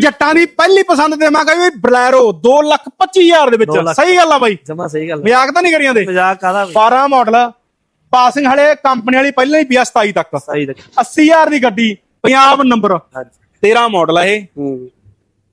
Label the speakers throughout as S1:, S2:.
S1: ਜੱਟਾਂ ਦੀ ਪਹਿਲੀ ਪਸੰਦ ਦੇਵਾਂਗਾ ਵੀ ਬਲੈਰੋ 2 ਲੱਖ 25 ਹਜ਼ਾਰ ਦੇ ਵਿੱਚ।
S2: ਦੋ ਲੱਖ।
S1: ਸਹੀ ਗੱਲ ਆ ਬਾਈ।
S2: ਜਮਾ ਸਹੀ ਗੱਲ
S1: ਮਜ਼ਾਕ ਤਾਂ ਨਹੀਂ ਕਰੀ ਜਾਂਦੇ
S2: ਮਜ਼ਾਕ ਕਾਦਾ
S1: 12 ਮਾਡਲ ਪਾਸਿੰਗ ਹਲੇ ਕੰਪਨੀ ਵਾਲੀ ਪਹਿਲਾਂ ਹੀ ਪਿਆ 27 ਤੱਕ।
S2: ਸਹੀ ਦੇ
S1: 80000 ਦੀ ਗੱਡੀ ਪੰਜਾਬ ਨੰਬਰ
S2: ਹਾਂਜੀ।
S1: 13 ਮਾਡਲ ਆ ਇਹ।
S2: ਹੂੰ।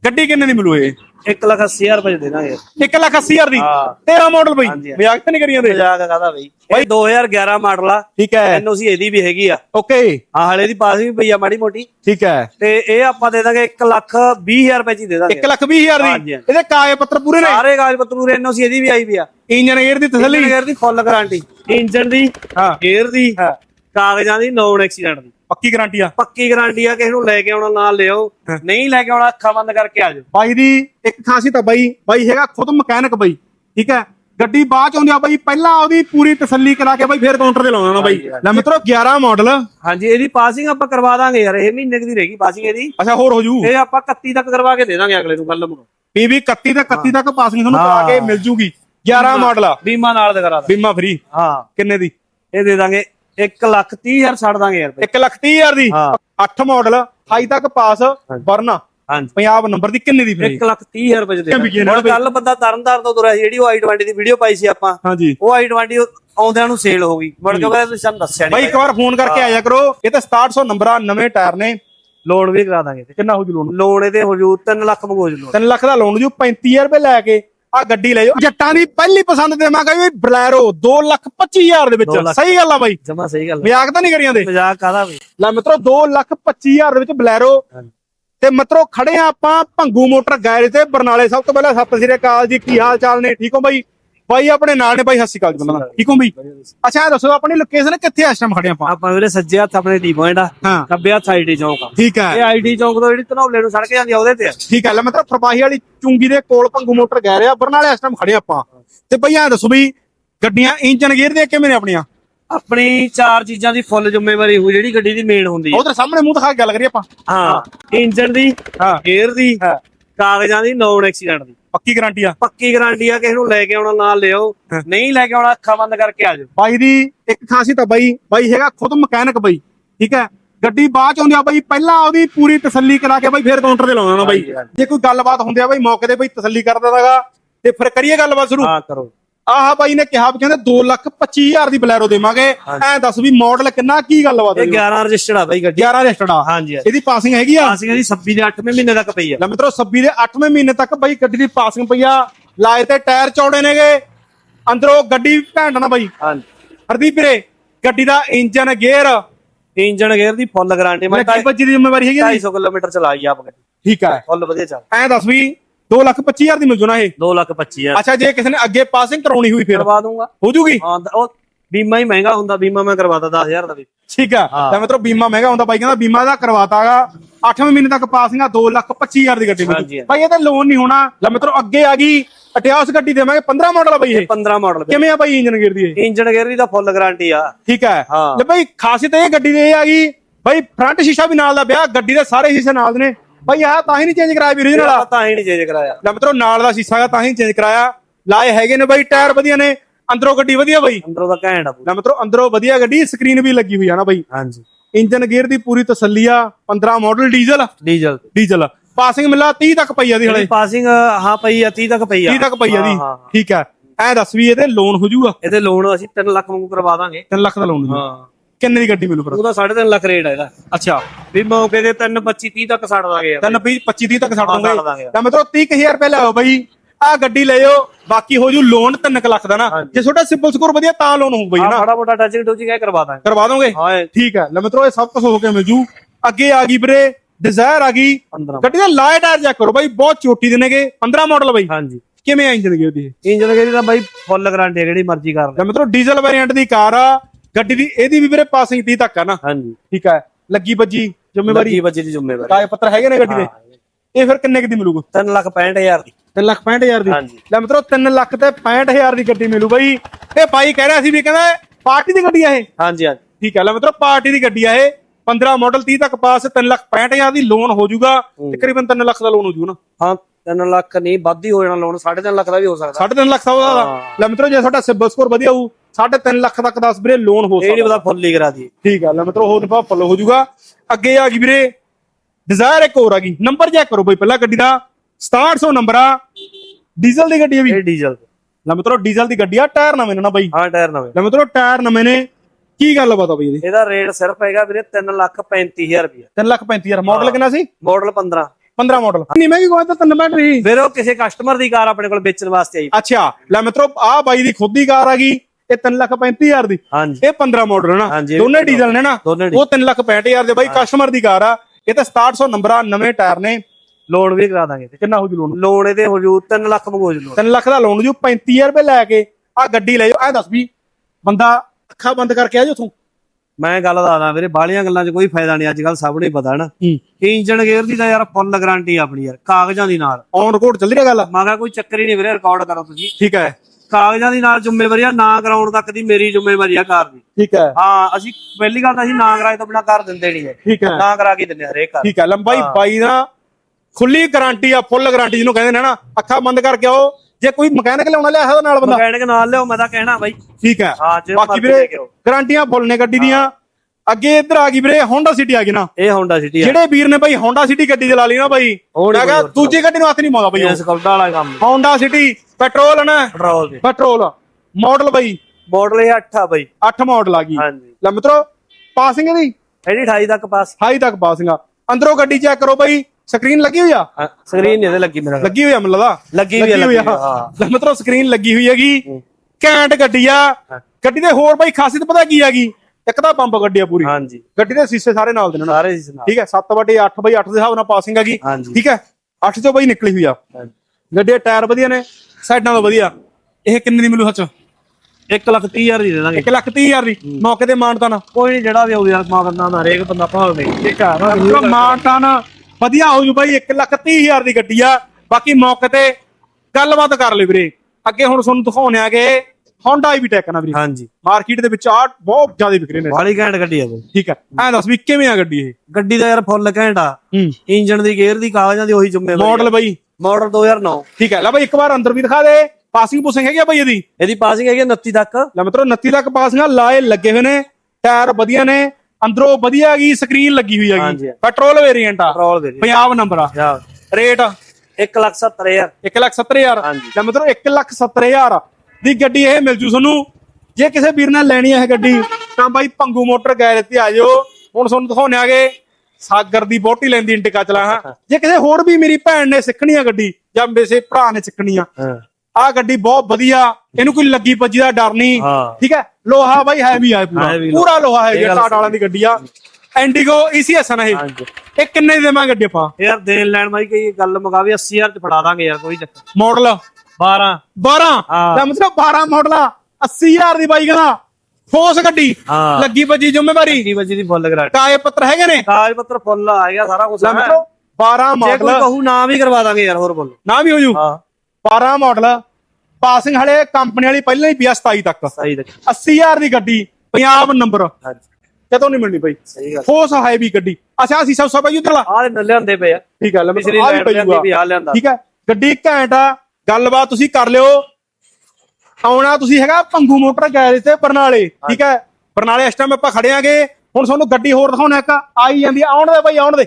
S1: ਗੱਡੀ ਕਿੰਨੇ ਦੀ ਮਿਲੂ ਇਹ?
S2: 1 ਲੱਖ 80 ਹਜ਼ਾਰ ਰੁਪਏ ਦੇ ਦਾਂਗੇ
S1: 1 ਲੱਖ 80 ਹਜ਼ਾਰ ਦੀ?
S2: ਹਾਂ।
S1: 13 ਮਾਡਲ ਬਈ।
S2: ਹਾਂਜੀ, ਹਾਂਜੀ।
S1: ਮਜ਼ਾਕ ਤਾਂ ਨਹੀਂ ਕਰੀ ਜਾਂਦੇ
S2: ਮਜ਼ਾਕ ਕਾਦਾ ਬਈ? ਇਹ 2011 ਮਾਡਲ ਆ।
S1: ਠੀਕ ਹੈ।
S2: ਐਨਓਸੀ ਇਹਦੀ ਵੀ ਹੈਗੀ ਆ।
S1: ਓਕੇ।
S2: ਆ ਹਲੇ ਦੀ ਪਾਸ ਵੀ ਪਈ ਆ ਮਾੜੀ ਮੋਟੀ।
S1: ਠੀਕ ਹੈ।
S2: ਤੇ ਇਹ ਆਪਾਂ ਦੇ ਦਾਂਗੇ 1 ਲੱਖ 20 ਹਜ਼ਾਰ ਰੁਪਏ ਚ ਹੀ ਦੇ ਦਾਂਗੇ।
S1: 1 ਲੱਖ 20 ਹਜ਼ਾਰ
S2: ਹਾਂਜੀ,
S1: ਦੀ?
S2: ਹਾਂਜੀ।
S1: ਇਹਦੇ ਕਾਗਜ਼ ਪੱਤਰ ਪੂਰੇ ਨੇ?
S2: ਸਾਰੇ ਕਾਗਜ਼ ਪੱਤਰ ਪੂਰੇ ਐਨਓਸੀ ਇਹਦੀ ਵੀ ਆਈ ਵੀ ਆ।
S1: ਇੰਜਨ 에ਅਰ ਦੀ ਤਸੱਲੀ?
S2: ਗੇਅਰ ਦੀ ਫੁੱਲ ਗਾਰੰਟੀ ਇੰਜਨ ਦੀ?
S1: ਹਾਂ।
S2: ਗੇਅਰ ਦੀ?
S1: ਹਾਂ।
S2: ਕਾਗਜ਼ਾਂ ਦੀ ਨੌਨ ਐਕਸੀਡੈਂਟ ਦੀ।
S1: ਪੱਕੀ ਗਾਰੰਟੀ ਆ।
S2: ਪੱਕੀ ਗਾਰੰਟੀ ਆ ਕਿਸੇ ਨੂੰ ਲੈ ਕੇ ਆਉਣਾ ਨਾਲ ਲਿਓ ਨਹੀਂ ਲੈ ਕੇ ਆਉਣਾ ਅੱਖਾਂ ਬੰਦ ਕਰਕੇ ਆ ਜਾਓ।
S1: ਬਾਈ ਦੀ ਇੱਕ ਖਾਸੀਅਤ ਆ ਬਾਈ। ਬਾਈ ਹੈਗਾ ਖੁਦ ਮਕੈਨਿਕ ਬਾਈ ਠੀਕ ਹੈ? ਗੱਡੀ ਬਾਅਦ ਚ ਆਉਂਦੀ ਆ ਬਾਈ ਪਹਿਲਾਂ ਉਹਦੀ ਪੂਰੀ ਤਸੱਲੀ ਕਰਾ ਕੇ ਬਾਈ ਫੇਰ ਕਾਊਂਟਰ ਤੇ ਲਾਉਣਾ ਨਾ ਬਾਈ। ਲੈ ਮਿੱਤਰੋ 11 ਮਾਡਲ
S2: ਹਾਂਜੀ ਇਹਦੀ ਪਾਸਿੰਗ ਆਪਾਂ ਕਰਵਾ ਦਾਂਗੇ ਯਾਰ ਇਹ ਮਹੀਨੇ ਦੀ ਰਹੇਗੀ ਪਾਸਿੰਗ ਇਹਦੀ।
S1: ਅੱਛਾ ਹੋਰ ਹੋ ਜੂ।
S2: ਇਹ ਆਪਾਂ 31 ਤੱਕ ਕਰਵਾ ਕੇ ਦੇ ਦਾਂਗੇ ਅਗਲੇ ਨੂੰ ਕੱਲ ਨੂੰ।
S1: ਪੀਵੀ 31 ਤੇ 31 ਤੱਕ ਪਾਸਿੰਗ ਤੁਹਾਨੂੰ ਕਰਾ ਕੇ ਮਿਲ ਜੂਗੀ। 11 ਮਾਡਲ ਆ।
S2: ਬੀਮਾ ਨਾਲ ਦੇ ਕਰਾ ਦਾਂਗੇ।
S1: ਬੀਮਾ ਫ੍ਰੀ
S2: ਹਾਂ।
S1: ਕਿੰਨੇ ਦੀ?
S2: ਇਹ ਦੇ ਦਾਂਗੇ 1 ਲੱਖ 30 ਹਜ਼ਾਰ ਛੱਡ ਦਾਂਗੇ ਯਾਰ
S1: 1 ਲੱਖ 30 ਹਜ਼ਾਰ ਦੀ?
S2: ਹਾਂ।
S1: 8 ਮਾਡਲ 28 ਤੱਕ ਪਾਸ ਵਰਨਾ।
S2: ਹਾਂਜੀ।
S1: ਪੰਜਾਬ ਨੰਬਰ ਦੀ ਕਿੰਨੇ ਦੀ ਫ੍ਰੀ
S2: 1 ਲੱਖ 30 ਹਜ਼ਾਰ ਰੁਪਏ ਚ ਦੇ
S1: ਕਿੰਨੇ ਵਿਕੇ ਨੇ
S2: ਹੁਣ ਕੱਲ ਬੰਦਾ ਤਰਨਤਾਰਨ ਤੋਂ ਤੁਰਿਆ ਸੀ ਜਿਹੜੀ ਉਹ i20 ਦੀ ਵੀਡੀਓ ਪਾਈ ਸੀ ਆਪਾਂ।
S1: ਹਾਂਜੀ।
S2: ਉਹ i20 ਆਉਂਦਿਆਂ ਨੂੰ ਸੇਲ ਹੋ ਗਈ। ਮੁੜ ਕੇ ਕਹਿੰਦਾ ਤੁਸੀਂ ਸਾਨੂੰ ਦੱਸਿਆ
S1: ਬਾਈ
S2: ਨਹੀਂ
S1: ਇੱਕ ਵਾਰ ਫੋਨ ਕਰਕੇ ਆਇਆ ਕਰੋ। ਇਹ ਤਾਂ 6700 ਨੰਬਰ ਨਵੇਂ ਟਾਇਰ ਨੇ।
S2: ਲੋਨ ਵੀ ਕਰਾ ਦਾਂਗੇ।
S1: ਕਿੰਨਾ ਹੋ ਜੂ ਲੋਨ
S2: ਲੋਨ ਇਹਦੇ ਹੋ ਜੂ 3 ਲੱਖ ਮੰਗੋ ਜੂ ਲੋਨ
S1: 3 ਲੱਖ ਦਾ ਲੋਨ ਜੂ 35000 ਰੁਪਏ ਲੈ ਕੇ। ਆ ਗੱਡੀ ਲੈ ਜਾਓ। ਜੱਟਾਂ ਦੀ ਪਹਿਲੀ ਪਸੰਦ ਦੇਵਾਂਗਾ ਵੀ ਬਲੈਰੋ 2 ਲੱਖ 25000 ਦੇ
S2: ਦੋ
S1: ਵਿੱਚ। ਸਹੀ ਗੱਲ ਆ ਬਾਈ।
S2: ਜਮਾ ਸਹੀ ਗੱਲ
S1: ਮਜ਼ਾਕ ਤਾਂ ਨਹੀਂ ਕਰੀ ਜਾਂਦੇ
S2: ਮਜ਼ਾਕ ਕਾਦਾ ਵੀ।
S1: ਲੈ ਮਿੱਤਰੋ 2 ਲੱਖ 25000 ਦੇ ਵਿੱਚ ਬਲੈਰੋ। ਤੇ ਮਿੱਤਰੋ ਖੜੇ ਆ ਆਪਾਂ ਭੰਗੂ ਮੋਟਰ ਗੈਰੇਜ ਤੇ। ਬਰਨਾਲੇ ਸਭ ਤੋਂ ਪਹਿਲਾਂ ਸਤਿ ਸ੍ਰੀ ਅਕਾਲ ਜੀ। ਕੀ ਹਾਲ ਚਾਲ ਨੇ? ਠੀਕ ਹੋ ਬਾਈ? ਬਾਈ ਆਪਣੇ ਨਾਲ ਨੇ ਬਾਈ ਸਤਿ ਸ੍ਰੀ ਅਕਾਲ ਜੀ ਬੰਦਾ। ਠੀਕ ਹੋ ਬਾਈ? ਅੱਛਾ ਇਹ ਦੱਸੋ ਆਪਣੀ ਲੋਕੇਸ਼ਨ ਕਿੱਥੇ ਆ ਇਸ ਟਾਈਮ ਖੜੇ ਆਪਾਂ?
S2: ਆਪਾਂ ਵੀਰੇ ਸੱਜੇ ਹੱਥ ਆਪਣੇ ਟੀ ਪੁਆਇੰਟ ਆ।
S1: ਹਾਂ।
S2: ਖੱਬੇ ਹੱਥ ਆਈਡੀ ਚੌਂਕ ਆ।
S1: ਠੀਕ ਹੈ।
S2: ਇਹ ਆਈਡੀ ਚੌਂਕ ਤੋਂ ਜਿਹੜੀ ਧਨੌਲੇ ਨੂੰ ਸੜਕ ਜਾਂਦੀ ਆ ਉਹਦੇ ਤੇ ਆ।
S1: ਠੀਕ ਹੈ ਲੈ ਮਤਲਬ ਫਰਮਾਹੀ ਵਾਲੀ ਚੁੰਗੀ ਦੇ ਕੋਲ ਭੰਗੂ ਮੋਟਰ ਗਏ ਰਿਆ ਬਰਨਾਲੇ ਇਸ ਟਾਈਮ ਖੜੇ ਆਪਾਂ। ਤੇ ਬਈ ਐਂ ਦੱਸੋ ਵੀ ਗੱਡੀਆਂ ਇੰਜਨ ਗੇਅਰ ਦੇ ਕਿਵੇਂ ਨੇ ਆਪਣੀਆਂ?
S2: ਆਪਣੀ ਚਾਰ ਚੀਜ਼ਾਂ ਦੀ ਫੁੱਲ ਜ਼ਿੰਮੇਵਾਰੀ ਹੋਊ ਜਿਹੜੀ ਗੱਡੀ ਦੀ ਮੇਨ ਹੁੰਦੀ ਆ।
S1: ਉਧਰ ਸਾਹਮਣੇ ਮੂੰਹ ਦਿਖਾ ਕੇ ਗੱਲ ਕਰੀਏ ਆਪਾਂ।
S2: ਹਾਂ ਇੰਜਨ ਦੀ
S1: ਹਾਂ।
S2: ਗੇਅਰ ਦੀ
S1: ਹਾਂ।
S2: ਕਾਗਜ਼ਾਂ ਦੀ ਨੌਨ ਐਕਸੀਡੈਂਟ ਦੀ।
S1: ਪੱਕੀ ਗਾਰੰਟੀ ਆ?
S2: ਪੱਕੀ ਗਾਰੰਟੀ ਆ ਕਿਸੇ ਨੂੰ ਲੈ ਕੇ ਆਉਣਾ ਨਾਲ ਲਿਓ। ਨਹੀਂ ਲੈ ਕੇ ਆਉਣਾ ਅੱਖਾਂ ਬੰਦ ਕਰਕੇ ਆ ਜਾਓ।
S1: ਬਾਈ ਦੀ ਇੱਕ ਖਾਸੀਅਤ ਆ ਬਾਈ ਬਾਈ ਹੈਗਾ ਖੁਦ ਮਕੈਨਿਕ ਬਾਈ ਠੀਕ ਹੈ? ਗੱਡੀ ਬਾਅਦ ਚ ਆਉਂਦੀ ਆ ਬਾਈ ਪਹਿਲਾਂ ਉਹਦੀ ਪੂਰੀ ਤਸੱਲੀ ਕਰਾ ਕੇ ਬਾਈ ਫੇਰ ਕਾਊਂਟਰ ਤੇ ਲਾਉਣਾ ਨਾ ਬਾਈ। ਜੇ ਕੋਈ ਗੱਲਬਾਤ ਹੁੰਦੀ ਆ ਬਾਈ ਮੌਕੇ ਤੇ ਬਾਈ ਤਸੱਲੀ ਕਰ ਦਿੰਦਾਗਾ ਤੇ ਫਿਰ ਕਰੀਏ ਗੱਲਬਾਤ ਸ਼ੁਰੂ?
S2: ਹਾਂ ਕਰੋ।
S1: ਆਹ ਬਾਈ ਨੇ ਕਿਹਾ ਵੀ ਕਹਿੰਦੇ 2 ਲੱਖ 25 ਹਜ਼ਾਰ ਦੀ ਬਲੈਰੋ ਦੇਵਾਂਗੇ। ਐਂ ਦੱਸ ਵੀ ਮਾਡਲ ਕਿੰਨਾ ਕੀ ਗੱਲਬਾਤ ਹੈ
S2: ਇਹ 11 ਰਜਿਸਟਰਡ ਆ ਬਾਈ ਗੱਡੀ।
S1: 11 ਰਜਿਸਟਰਡ ਆ।
S2: ਹਾਂਜੀ।
S1: ਇਹਦੀ ਪਾਸਿੰਗ ਹੈਗੀ ਆ?
S2: ਅਸੀਂ ਇਹਦੀ 26 ਦੇ 8ਵੇਂ ਮਹੀਨੇ ਤੱਕ ਪਈ ਆ।
S1: ਲੈ ਮਿੱਤਰੋ 26 ਦੇ 8ਵੇਂ ਮਹੀਨੇ ਤੱਕ ਬਾਈ ਗੱਡੀ ਦੀ ਪਾਸਿੰਗ ਪਈ ਆ। ਲਾਏ ਤੇ ਟਾਇਰ ਚੌੜੇ ਨੇਗੇ। ਅੰਦਰੋਂ ਗੱਡੀ ਘੈਂਟ ਨਾ ਬਾਈ।
S2: ਹਾਂਜੀ।
S1: ਹਰਦੀਪ ਵੀਰੇ ਗੱਡੀ ਦਾ ਇੰਜਨ ਗੇਅਰ।
S2: ਇੰਜਨ ਗੇਅਰ ਦੀ ਫੁੱਲ ਗਾਰੰਟੀ ਮੈਂ
S1: ਲੱਗੀ ਬੱਜੀ ਦੀ ਜ਼ਿੰਮੇਵਾਰੀ ਹੈਗੀ ਆ ਜੀ?
S2: 250 ਕਿਲੋਮੀਟਰ ਚਲਾਈ ਆ ਆਪ ਗੱਡੀ।
S1: ਠੀਕ ਹੈ
S2: ਫੁੱਲ ਵਧੀਆ ਚੱਲ।
S1: ਐਂ ਦੱਸ ਵੀ 2 ਲੱਖ 25 ਹਜ਼ਾਰ ਦੀ ਮਿਲ ਜੂ ਨਾ ਇਹ?
S2: 2 ਲੱਖ 25 ਹਜ਼ਾਰ।
S1: ਅੱਛਾ ਜੇ ਕਿਸੇ ਨੇ ਅੱਗੇ ਪਾਸਿੰਗ ਕਰਾਉਣੀ ਹੋਈ ਫਿਰ।
S2: ਕਰਵਾ ਦੂੰਗਾ।
S1: ਹੋ ਜੂਗੀ?
S2: ਹਾਂ ਉਹ ਬੀਮਾ ਹੀ ਮਹਿੰਗਾ ਹੁੰਦਾ ਬੀਮਾ ਮੈਂ ਕਰਵਾਤਾ 10000 ਦਾ ਵੀ।
S1: ਠੀਕ ਆ। ਤਾਂ ਮਿੱਤਰੋ ਬੀਮਾ ਮਹਿੰਗਾ ਹੁੰਦਾ। ਬਾਈ ਕਹਿੰਦਾ ਬੀਮਾ ਦਾ ਕਰਵਾਤਾਗਾ। 8ਵੇਂ ਮਹੀਨੇ ਤੱਕ ਪਾਸਿੰਗ ਆ 2 ਲੱਖ 25 ਹਜ਼ਾਰ ਦੀ ਗੱਡੀ ਮਿਲ। ਬਾਈ ਇਹ ਤਾਂ ਲੋਨ ਨਹੀਂ ਹੋਣਾ। ਲੈ ਮਿੱਤਰੋ ਅੱਗੇ ਆ ਗਈ। ਅਟਿਆਸ ਗੱਡੀ ਦੇਵਾਂਗੇ। 15 ਮਾਡਲ ਆ ਬਾਈ ਇਹ।
S2: 15 ਮਾਡਲ
S1: ਕਿਵੇਂ ਆ ਬਾਈ ਇੰਜਨ ਗੇਅਰ ਦੀ ਇਹ?
S2: ਇੰਜਨ ਗੇਅਰ ਦੀ ਤਾਂ ਫੁੱਲ ਗਾਰੰਟੀ ਆ।
S1: ਠੀਕ ਹੈ
S2: ਹਾਂ।
S1: ਲੈ ਬਾਈ ਖਾਸੀਅਤ ਇਹ ਗੱਡੀ ਦੀ ਇਹ ਆ ਗਈ। ਬਾਈ ਫਰੰਟ ਸ਼ੀਸ਼ਾ ਵੀ ਨਾਲ ਦਾ ਪਿਆ। ਗੱਡੀ ਦੇ ਸਾਰੇ ਸ਼ੀਸ਼ੇ ਨਾਲ ਦੇ ਨੇ। ਬਾਈ ਆਹ ਤਾਂ ਹੀ ਨਹੀਂ ਚੇਂਜ ਕਰਾਇਆ ਵੀ original ਆ
S2: ਤਾਂ ਹੀ ਨਹੀਂ ਚੇਂਜ ਕਰਾਇਆ।
S1: ਲੈ ਮਿੱਤਰੋ ਨਾਲ ਦਾ ਸ਼ੀਸ਼ਾ ਆ ਤਾਂ ਹੀ ਚੇਂਜ ਕਰਾਇਆ। ਲਾਏ ਹੈਗੇ ਨੇ ਬਾਈ ਟਾਇਰ ਵਧੀਆ ਨੇ। ਅੰਦਰੋਂ ਗੱਡੀ ਵਧੀਆ ਬਾਈ।
S2: ਅੰਦਰੋਂ ਤਾਂ ਘੈਂਟ ਆ ਪੂਰਾ।
S1: ਲੈ ਮਿੱਤਰੋ ਅੰਦਰੋਂ ਵਧੀਆ ਗੱਡੀ ਸਕਰੀਨ ਵੀ ਲੱਗੀ ਹੋਈ ਆ ਨਾ ਬਾਈ।
S2: ਹਾਂਜੀ।
S1: ਇੰਜਨ ਗੇਅਰ ਦੀ ਪੂਰੀ ਤਸੱਲੀ ਆ 15 model diesel
S2: diesel
S1: diesel passing ਮਿਲਾ 30 ਤੱਕ ਪਈ ਆ ਦੀ ਹਲੇ।
S2: ਪਾਸਿੰਗ ਹਾਂ ਪਈ ਆ 30 ਤੱਕ ਪਈ ਆ।
S1: 30 ਤੱਕ ਪਈ ਆ ਦੀ। ਠੀਕ ਹੈ ਐ ਦੱਸ ਵੀ ਇਹਦੇ ਲੋਨ ਹੋ ਜਾਊਗਾ
S2: ਇਹਦੇ ਲੋਨ ਅਸੀਂ 3 ਲੱਖ ਵਾਂਗੂ ਕਰਵਾ ਦਾਂਗੇ।
S1: 3 ਲੱਖ ਦਾ ਲੋਨ ਹਾਂ। ਕਿੰਨੇ ਦੀ ਗੱਡੀ ਮਿਲੂ ਫਿਰ?
S2: ਉਹਦਾ 3.5 ਲੱਖ ਰੇਟ ਇਹਦਾ।
S1: ਅੱਛਾ।
S2: ਵੀ ਮੌਕੇ ਦੇ 3 25 30 ਤੱਕ ਛੱਡ ਦਾਂਗੇ ਯਾਰ।
S1: ਤਿੰਨ 25 30 ਤੱਕ ਛੱਡ
S2: ਹਾਂ,
S1: ਦੋਗੇ। ਤਾਂ ਮਿੱਤਰੋ 30000 ਰੁਪਏ ਲਿਆਓ ਬਾਈ। ਆ ਗੱਡੀ ਲੈ ਜਾਓ ਬਾਕੀ ਹੋ ਜੂ ਲੋਨ 3 ਲੱਖ ਦਾ ਨਾ। ਜੇ ਤੁਹਾਡਾ ਸਿਬਲ ਸਕੋਰ ਵਧੀਆ ਤਾਂ ਲੋਨ ਹੋਊ ਬਾਈ ਨਾ।
S2: ਮਾੜਾ ਮੋਟਾ ਟੱਚਿੰਗ ਟੂਚਿੰਗ ਇਹ ਕਰਵਾ ਦਾਂਗੇ।
S1: ਕਰਵਾ ਦੋਗੇ?
S2: ਹਾਂ
S1: ਠੀਕ ਹੈ ਲੈ ਮਿੱਤਰੋ ਇਹ ਸਭ ਕੁਝ ਹੋ ਕੇ ਮਿਲ ਜੂ। ਅੱਗੇ ਆ ਗਈ ਵੀਰੇ ਡਿਜ਼ਾਇਰ ਆ ਗਈ।
S2: 15
S1: ਗੱਡੀ ਦਾ ਲਾਏ ਟਾਇਰ ਚੈੱਕ ਕਰੋ ਬਾਈ ਬਹੁਤ ਚੋਟੀ ਦੇ ਨੇਗੇ। 15 ਮਾਡਲ ਬਾਈ।
S2: ਹਾਂਜੀ।
S1: ਕਿਵੇਂ ਆ ਇੰਜਨ ਗੇਅਰ ਦੀ?
S2: ਇੰਜਨ ਗੇਅਰ ਦੀ ਤਾਂ ਬਾਈ ਫੁੱਲ ਗਾਰੰਟੀ ਹੈ ਜਿਹੜੀ ਮਰਜ਼ੀ ਕਰ ਲੈ।
S1: ਲੈ ਮਿੱਤਰੋ ਡੀਜ਼ਲ ਵੇਰੀਐਂਟ ਦੀ ਕਾਰ ਆ। ਗੱਡੀ ਦੀ ਇਹਦੀ ਵੀ ਵੀਰੇ ਪਾਸਿੰਗ 30 ਤੱਕ ਆ ਨਾ।
S2: ਹਾਂਜੀ।
S1: ਠੀਕ ਹੈ ਲੱਗੀ ਬੱਜੀ ਜ਼ਿੰਮੇਵਾਰੀ।
S2: ਲੱਗੀ ਬੱਚੇ ਦੀ ਜ਼ਿੰਮੇਵਾਰੀ।
S1: ਕਾਗਜ਼ ਪੱਤਰ ਹੈਗੇ ਨੇ ਗੱਡੀ ਦੇ। ਇਹ ਫਿਰ ਕਿੰਨੇ ਕੁ ਦੀ ਮਿਲੂਗਾ?
S2: 3 ਲੱਖ 65000 ਦੀ।
S1: 3 ਲੱਖ 65000 ਦੀ। ਲੈ ਮਿੱਤਰੋ 3 ਲੱਖ ਤੇ 65000 ਦੀ ਗੱਡੀ ਮਿਲੂ ਬਾਈ। ਇਹ ਬਾਈ ਕਹਿ ਰਿਹਾ ਸੀ ਵੀ ਕਹਿੰਦਾ ਪਾਰਟੀ ਦੀ ਗੱਡੀ ਆ ਇਹ।
S2: ਹਾਂਜੀ ਹਾਂਜੀ।
S1: ਠੀਕ ਹੈ ਲੈ ਮਿੱਤਰੋ ਪਾਰਟੀ ਦੀ ਗੱਡੀ ਆ ਇਹ। 15 ਮਾਡਲ 30 ਤੱਕ ਪਾਸ 3 ਲੱਖ 65000 ਦੀ ਲੋਨ ਹੋ ਜਾਊਗਾ। ਤਕਰੀਬਨ 3 ਲੱਖ ਦਾ ਲੋਨ ਹੋ ਜਾਊਗਾ ਨਾ।
S2: ਹਾਂ 3 ਲੱਖ ਨਹੀਂ ਵੱਧ ਹੀ ਹੋ ਜਾਣਾ ਲੋਨ 3.5 ਲੱਖ ਦਾ ਵੀ ਹੋ ਸਕਦਾ।
S1: 3.5 ਲੱਖ ਦਾ। ਲੈ ਮਿੱਤਰੋ ਜੇ ਤੁਹਾਡਾ ਸਿਬਲ ਸਕੋਰ ਵਧੀਆ ਹੋਊ 3.5 ਲੱਖ ਤੱਕ ਦਾ ਵੀਰੇ ਲੋਨ ਹੋ
S2: ਇਹ ਨਹੀਂ
S1: ਸਕਦਾ
S2: ਪਤਾ ਫੁੱਲ ਹੀ ਕਰਾ ਦੀ
S1: ਠੀਕ ਹੈ ਲੈ ਮਿੱਤਰੋ ਹੋਰ ਪਾ ਫੁੱਲ ਹੋ ਜਾਊਗਾ। ਅੱਗੇ ਆ ਗਈ ਵੀਰੇ ਡਿਜ਼ਾਇਰ ਇੱਕ ਹੋਰ ਆ ਗਈ। ਨੰਬਰ ਚੈੱਕ ਕਰੋ ਬਈ ਪਹਿਲਾਂ ਗੱਡੀ ਦਾ। 6700 ਨੰਬਰ ਆ। ਡੀਜ਼ਲ ਦੀ ਗੱਡੀ ਆ ਵੀ।
S2: ਇਹ ਡੀਜ਼ਲ
S1: ਲੈ ਮਿੱਤਰੋ ਡੀਜ਼ਲ ਦੀ ਗੱਡੀ ਆ ਟਾਇਰ ਨਵੇਂ ਨੇ ਨਾ ਬਈ।
S2: ਹਾਂ ਟਾਇਰ ਨਵੇਂ।
S1: ਲੈ ਮਿੱਤਰੋ ਟਾਇਰ ਨਵੇਂ ਨੇ। ਕੀ ਗੱਲ ਬਤਾ ਬਈ ਇਹਦੀ?
S2: ਇਹਦਾ ਰੇਟ ਸਿਰਫ ਹੈਗਾ ਵੀਰੇ 3 ਲੱਖ 35000 ਰੁਪਏ
S1: 3 ਲੱਖ 35000 ਮਾਡਲ ਕਿੰਨਾ ਸੀ?
S2: ਮਾਡਲ 15
S1: 15 ਮਾਡਲ ਨਹੀਂ ਮਹਿੰਗੀ ਕੋਈ ਤਾਂ ਤਿੰਨ ਬੈਟਰੀ
S2: ਫਿਰ ਉਹ ਕਿਸੇ ਕਸਟਮਰ ਦੀ ਕਾਰ ਆਪਣੇ ਕੋਲ ਵੇਚਣ ਵਾਸਤੇ ਆਈ।
S1: ਅੱਛਾ ਲੈ ਮਿੱਤਰੋ ਆ ਬਾਈ ਦੀ ਖੁਦ ਦੀ ਕਾਰ ਆ ਗਈ। ਇਹ 3 ਲੱਖ 35000 ਦੀ।
S2: ਹਾਂਜੀ।
S1: ਇਹ 15 ਮਾਡਲ ਹੈ ਨਾ।
S2: ਹਾਂਜੀ,
S1: ਦੋਨੇ
S2: 15
S1: ਡੀਜ਼ਲ ਨੇ ਨਾ।
S2: ਦੋਨੇ
S1: ਉਹ 3 ਲੱਖ 65000 ਦੇ ਬਾਈ ਕਸਟਮਰ ਦੀ ਕਾਰ ਆ। ਇਹ ਤਾਂ 6700 ਨੰਬਰ ਆ ਨਵੇਂ ਟਾਇਰ ਨੇ।
S2: ਲੋਨ ਵੀ ਕਰਾ ਦਾਂਗੇ। ਤੇ
S1: ਕਿੰਨਾ ਹੋ ਜੂ ਲੋਨ
S2: ਲੋਨ ਇਹਦੇ ਹੋ ਜੂ 3 ਲੱਖ ਮੰਗੋ ਜੂ ਲੋਨ
S1: 3 ਲੱਖ ਦਾ ਲੋਨ ਜੂ 35000 ਰੁਪਏ ਲੈ ਕੇ। ਆ ਗੱਡੀ ਲੈ ਜਾਓ ਐ ਦੱਸ ਵੀ ਬੰਦਾ ਅੱਖਾਂ ਬੰਦ ਕਰਕੇ ਆ ਜਾ ਉਥੋਂ।
S2: ਮੈਂ ਗੱਲ ਦੱਸਦਾ ਵੀਰੇ ਬਾਹਲੀਆਂ ਗੱਲਾਂ 'ਚ ਕੋਈ ਫਾਇਦਾ ਨਹੀਂ ਅੱਜ ਕੱਲ ਸਭ ਨੂੰ ਹੀ ਪਤਾ ਨਾ। ਇੰਜਨ ਗੇਅਰ ਦੀ ਤਾਂ ਯਾਰ ਫੁੱਲ ਗਾਰੰਟੀ ਆਪਣੀ ਯਾਰ ਕਾਗਜ਼ਾਂ ਦੀ ਨਾਲ।
S1: ਔਨ ਰਿਕਾਰਡ ਚੱਲ ਰਹੀ ਗੱਲ।
S2: ਮੈਂ ਕਿਹਾ ਕੋਈ ਚੱਕਰ ਹੀ ਨਹੀਂ ਵੀਰੇ ਰਿਕਾਰਡ ਕਰੋ ਤੁਸੀਂ।
S1: ਠੀਕ ਹੈ।
S2: ਕਾਗਜ਼ਾਂ ਦੀ ਨਾਲ ਜ਼ਿੰਮੇਵਾਰੀ ਆ ਨਾ ਕਰਾਉਣ ਤੱਕ ਦੀ ਮੇਰੀ ਜ਼ਿੰਮੇਵਾਰੀ ਆ ਕਾਰ ਦੀ।
S1: ਠੀਕ ਹੈ।
S2: ਹਾਂ ਅਸੀਂ ਪਹਿਲੀ ਗੱਲ ਤਾਂ ਅਸੀਂ ਨਾ ਕਰਾਏ ਤੋਂ ਬਿਨਾ ਕਾਰ ਦਿੰਦੇ ਨਹੀਂ ਹੈ
S1: ਠੀਕ ਹੈ।
S2: ਨਾ ਕਰਾ ਕੇ ਦਿੰਦੇ ਹਰੇਕ ਕਾਰ
S1: ਠੀਕ ਹੈ ਲੰਬਾਈ ਬਾਈ ਦਾ ਖੁੱਲੀ ਗਾਰੰਟੀ ਆ ਫੁੱਲ ਗਾਰੰਟੀ ਜਿਹਨੂੰ ਕਹਿੰਦੇ ਨੇ ਨਾ ਅੱਖਾਂ ਬੰਦ ਕਰਕੇ ਆਓ। ਜੇ ਕੋਈ ਮਕੈਨਿਕ ਲਿਆਉਣਾ ਲਿਆ ਉਹਦੇ ਨਾਲ ਬੰਦਾ।
S2: ਮਕੈਨਿਕ ਨਾਲ ਲਿਓ ਮੈਂ ਤਾਂ ਕਹਿਣਾ ਬਾਈ।
S1: ਠੀਕ ਹੈ।
S2: ਹਾਂ
S1: ਬਾਕੀ ਵੀਰੇ। ਗਾਰੰਟੀਆਂ ਫੁੱਲ ਨੇ ਗੱਡੀ ਦੀਆਂ। ਅੱਗੇ ਇੱਧਰ ਆ ਗਈ ਵੀਰੇ ਹੋਂਡਾ ਸਿਟੀ ਆ ਗਈ ਨਾ।
S2: ਇਹ ਹੋਂਡਾ ਸਿਟੀ ਆ।
S1: ਜਿਹੜੇ ਵੀਰ ਨੇ ਬਾਈ ਹੋਂਡਾ ਸਿਟੀ ਗੱਡੀ ਚਲਾ ਲਈ ਨਾ ਬਾਈ ਮੈਂ ਕਿਹਾ ਦੂਜੀ ਗੱਡੀ ਨੂੰ ਹੱਥ ਨਹੀਂ ਮਾਉਂਦਾ ਬਾਈ
S2: ਇਹ ਸਕੌਡਾ ਵਾਲਾ ਕੰਮ।
S1: ਹੋਂਡਾ ਸਿਟੀ ਪੈਟਰੋਲ ਨਾ?
S2: ਪੈਟਰੋਲ ਦੇ
S1: ਪੈਟਰੋਲ ਮਾਡਲ ਬਾਈ।
S2: ਮਾਡਲ ਇਹ 8 ਆ ਬਾਈ।
S1: 8 ਮਾਡਲ ਆ ਗਈ।
S2: ਹਾਂਜੀ।
S1: ਲੈ ਮਿੱਤਰੋ ਪਾਸਿੰਗ ਦੀ
S2: ਇਹਦੀ 28 ਤੱਕ ਪਾਸ
S1: ਹਾਈ ਤੱਕ ਪਾਸਿੰਗ ਆ। ਅੰਦਰੋਂ ਗੱਡੀ ਚੈੱਕ ਕਰੋ ਬਾਈ ਸਕਰੀਨ ਲੱਗੀ ਹੋਈ ਆ?
S2: ਸਕਰੀਨ ਇਹਦੇ ਲੱਗੀ ਮੇਰਾ
S1: ਲੱਗੀ ਹੋਈ ਆ ਮੈਨੂੰ ਲੱਗਦਾ।
S2: ਲੱਗੀ ਹੋਈ ਆ, ਲੱਗੀ ਹੋਈ ਆ, ਹਾਂ।
S1: ਮਿੱਤਰੋ ਸਕਰੀਨ ਲੱਗੀ ਹੋਈ ਹੈਗੀ। ਘੈਂਟ ਗੱਡੀ ਆ। ਗੱਡੀ ਦੇ ਹੋਰ ਬਾਈ ਖਾਸੀਅਤ ਪਤਾ ਕੀ ਹੈਗੀ ਇੱਕ ਤਾਂ ਬੰਬ ਗੱਡੀ ਆ ਪੂਰੀ।
S2: ਹਾਂਜੀ।
S1: ਗੱਡੀ ਦੇ ਸੀਸੇ ਸਾਰੇ ਨਾਲ ਦੇ ਨੇ ਨਾ।
S2: ਸਾਰੇ ਇਸ ਨਾਲ।
S1: ਠੀਕ ਹੈ 7 ਵਟੇ 8 ਬਾਈ 8 ਦੇ ਹਿਸਾਬ ਨਾਲ ਪਾਸਿੰਗ ਹੈਗੀ। ਠੀਕ ਹੈ 8 ਚੋਂ ਬਾਈ ਨਿਕਲੀ ਹੋਈ ਆ।
S2: ਹਾਂਜੀ।
S1: ਗੱਡੀ ਦੇ ਟਾਇਰ ਵਧੀਆ ਨੇ ਸਾਈਡਾਂ ਤੋਂ ਵਧੀਆ। ਇਹ ਕਿੰਨੇ ਦੀ ਮਿਲੂ ਸੱਚ?
S2: ਇੱਕ ਲੱਖ ਤੀਹ ਹਜ਼ਾਰ ਦੀ ਦੇ ਦਾਂਗੇ।
S1: 1 ਲੱਖ 30 ਹਜ਼ਾਰ ਦੀ। ਮੌਕੇ ਤੇ ਮਾਨਤਾਨ
S2: ਕੋਈ ਨਹੀਂ ਜਿਹੜਾ ਵੀ ਆਉ ਯਾਰ ਮਾਂ ਕਰਨਾ ਨਾ ਹਰੇਕ ਬੰਦਾ ਭਾਵੇਂ ਠੀਕ ਆ ਨਾ
S1: ਮਿੱਤਰੋ ਮਾਨਤਾਨ ਵਧੀਆ ਹੋ ਜੂ ਬਾਈ 1 ਲੱਖ 30 ਹਜ਼ਾਰ ਦੀ ਗੱਡੀ ਆ। ਬਾਕੀ ਮੌਕੇ ਤੇ ਗੱਲਬਾਤ ਕਰ ਲਈ ਵੀਰੇ। ਅੱਗੇ ਹੁਣ ਤੁਹਾਨੂੰ ਦਿਖਾਉਣੇ ਆਗੇ ਹੋਂਡਾ ਵੀ ਟੈਕ ਨਾ ਵੀਰੇ।
S2: ਹਾਂਜੀ।
S1: ਮਾਰਕੀਟ ਦੇ ਵਿੱਚ ਆ ਬਹੁਤ ਜ਼ਿਆਦਾ ਵਿਕ ਰਹੇ ਨੇ।
S2: ਬਾਲੀ ਘੈਂਟ ਗੱਡੀ ਆ ਬਈ।
S1: ਠੀਕ ਹੈ ਐਂ ਦੱਸ ਵੀ ਕਿਵੇਂ ਆ ਗੱਡੀ ਇਹ?
S2: ਗੱਡੀ ਦਾ ਯਾਰ ਫੁੱਲ ਘੈਂਟ ਆ। ਇੰਜਨ ਦੀ ਗੇਅਰ ਦੀ ਕਾਗਜ਼ਾਂ ਦੀ ਉਹੀ ਜ਼ਿੰਮੇਵਾਰੀ
S1: ਮਾਡਲ ਬਾਈ।
S2: ਮਾਡਲ 2009
S1: ਠੀਕ ਹੈ ਲੈ ਬਾਈ ਇੱਕ ਵਾਰ ਅੰਦਰ ਵੀ ਦਿਖਾ ਦੇ। ਪਾਸਿੰਗ ਪੁਸਿੰਗ ਹੈਗੀ ਆ ਬਾਈ ਇਹਦੀ?
S2: ਇਹਦੀ ਪਾਸਿੰਗ ਹੈਗੀ ਆ 29 ਤੱਕ।
S1: ਲੈ ਮਿੱਤਰੋ 29 ਤੱਕ ਪਾਸਿੰਗਾਂ ਲਾਏ ਲੱਗੇ ਹੋਏ ਨੇ। ਟਾਇਰ ਵਧੀਆ ਨੇ। ਅੰਦਰੋਂ ਵਧੀਆ ਹੈਗੀ ਸਕਰੀਨ ਲੱਗੀ ਹੋਈ ਹੈਗੀ। ਪੈਟਰੋਲ ਵੇਰੀਐਂਟ ਆ।
S2: ਪੈਟਰੋਲ ਦੇ
S1: ਪੰਜਾਬ ਨੰਬਰ ਆ। ਰੇਟ
S2: 1 ਲੱਖ 70 ਹਜ਼ਾਰ।
S1: 1 ਲੱਖ 70 ਹਜ਼ਾਰ।
S2: ਹਾਂਜੀ।
S1: ਲੈ ਮਿੱਤਰੋ 1 ਲੱਖ 70 ਹਜ਼ਾਰ। ਦੀ ਗੱਡੀ ਇਹ ਮਿਲ ਜੂ ਤੁਹਾਨੂੰ। ਜੇ ਕਿਸੇ ਵੀਰ ਨੇ ਲੈਣੀ ਹੈ ਗੱਡੀ ਤਾਂ ਬਾਈ ਪੰਗੂ ਮੋਟਰ ਗੈਰੇਜ ਤੇ ਆ ਜਾਓ ਹੁਣ ਤੁਹਾਨੂੰ ਦਿਖਾਉਣੇ ਆਗੇ ਸਾਗਰ ਦੀ ਬੋਟੀ ਲੈਂਦੀ ਇੰਟਿਕਾ ਚਲਾ ਹਾਂ। ਜੇ ਕਿਸੇ ਹੋਰ ਵੀ ਮੇਰੀ ਭੈਣ ਨੇ ਸਿੱਖਣੀ ਆ ਗੱਡੀ ਜਾਂ ਮੇਰੇ ਭਰਾ ਨੇ ਸਿੱਖਣੀ ਆ ਆ ਗੱਡੀ ਬਹੁਤ ਵਧੀਆ ਇਹਨੂੰ ਕੋਈ ਲੱਗੀ ਭੱਜੀ ਦਾ ਡਰ ਨਹੀਂ। ਠੀਕ ਹੈ? ਲੋਹਾ ਬਾਈ ਹੈ ਵੀ ਹੈ ਪੂਰਾ। ਪੂਰਾ ਲੋਹਾ ਹੈ
S2: ਇਹ
S1: ਜੀ
S2: ਗੱਲ
S1: ਟਾਟਾ ਵਾਲਿਆਂ ਦੀ ਗੱਡੀ ਆ। ਐਂਡੀਗੋ ਈਸੀਐਸ ਨਾ ਇਹ। ਇਹ ਕਿੰਨੇ ਦੇਵਾਂ ਗੱਡੀ ਆਪਾਂ?
S2: ਯਾਰ ਦੇਣ ਲੈਣ ਮਾਈ ਕਈ ਗੱਲ ਮਗਾਵੇ 80000 ਚ ਫੜਾ ਦਾਂਗੇ ਯਾਰ ਕੋਈ ਚੱਕਰ
S1: ਮਾਡਲ
S2: 12
S1: 12
S2: ਹਾਂ।
S1: ਦਾ ਮਤਲਬ 12 ਮਾਡਲ ਆ। 80000 ਦੀ ਬਾਈ ਕਹਿੰਦਾ। ਠੋਸ ਗੱਡੀ।
S2: ਹਾਂ।
S1: ਲੱਗੀ ਭੱਜੀ ਜ਼ਿੰਮੇਵਾਰੀ।
S2: ਕੀ ਵਜੇ ਦੀ ਫੁੱਲ ਗਾਰੰਟੀ।
S1: ਕਾਗਜ਼ ਪੱਤਰ ਹੈਗੇ ਨੇ?
S2: ਕਾਗਜ਼ ਪੱਤਰ ਫੁੱਲ ਆ ਗਿਆ ਸਾਰਾ ਕੁਝ
S1: ਲੈ ਮਿੱਤਰੋ 12
S2: ਜੇ ਕੋਈ
S1: ਮਾਡਲ
S2: ਕਹੂ ਨਾ ਵੀ ਕਰਵਾ ਦਾਂਗੇ ਯਾਰ ਹੋਰ ਬੋਲੋ।
S1: ਨਾ ਵੀ ਹੋ ਜੂ
S2: ਹਾਂ।
S1: 12 ਮਾਡਲ ਪਾਸਿੰਗ ਹਲੇ ਕੰਪਨੀ ਵਾਲੀ ਪਹਿਲਾਂ ਹੀ ਪਿਆ 27 ਤੱਕ।
S2: ਸਹੀ ਦੇ
S1: 80000 ਦੀ ਗੱਡੀ ਪੰਜਾਬ ਨੰਬਰ
S2: ਹਾਂਜੀ।
S1: ਕਦੋਂ ਨਹੀਂ ਮਿਲਣੀ ਬਾਈ।
S2: ਸਹੀ ਗੱਲ।
S1: ਠੋਸ ਹੈ ਵੀ ਗੱਡੀ। ਅੱਛਾ ਅਸੀਂ ਸਭ ਸਭ ਬਾਈ ਉਧਰਲਾ।
S2: ਆਹ ਨੇ ਲਿਆਂਦੇ ਪਏ ਆ।
S1: ਠੀਕ ਹੈ ਲੈ ਮੈਂ ਵੀ
S2: ਲਿਆਂਦੀ। ਵੀ ਆ ਲਿਆਂਦਾ।
S1: ਠੀਕ ਹੈ ਗੱਡੀ ਘੈਂਟ ਆ। ਗੱਲਬਾਤ ਤੁਸੀਂ ਕਰ ਲਿਓ। ਆਉਣਾ ਤੁਸੀਂ ਹੈਗਾ ਪੰਗੂ ਮੋਟਰ ਗੈਰੇਜ ਤੇ ਬਰਨਾਲੇ ਠੀਕ ਹੈ? ਬਰਨਾਲੇ ਇਸ ਟਾਈਮ ਆਪਾਂ ਖੜੇ ਆਂਗੇ। ਹੁਣ ਤੁਹਾਨੂੰ ਗੱਡੀ ਹੋਰ ਦਿਖਾਉਣਾ ਇੱਕ ਆਈ ਜਾਂਦੀ ਆ, ਆਉਣ ਦੇ ਬਾਈ ਆਉਣ ਦੇ।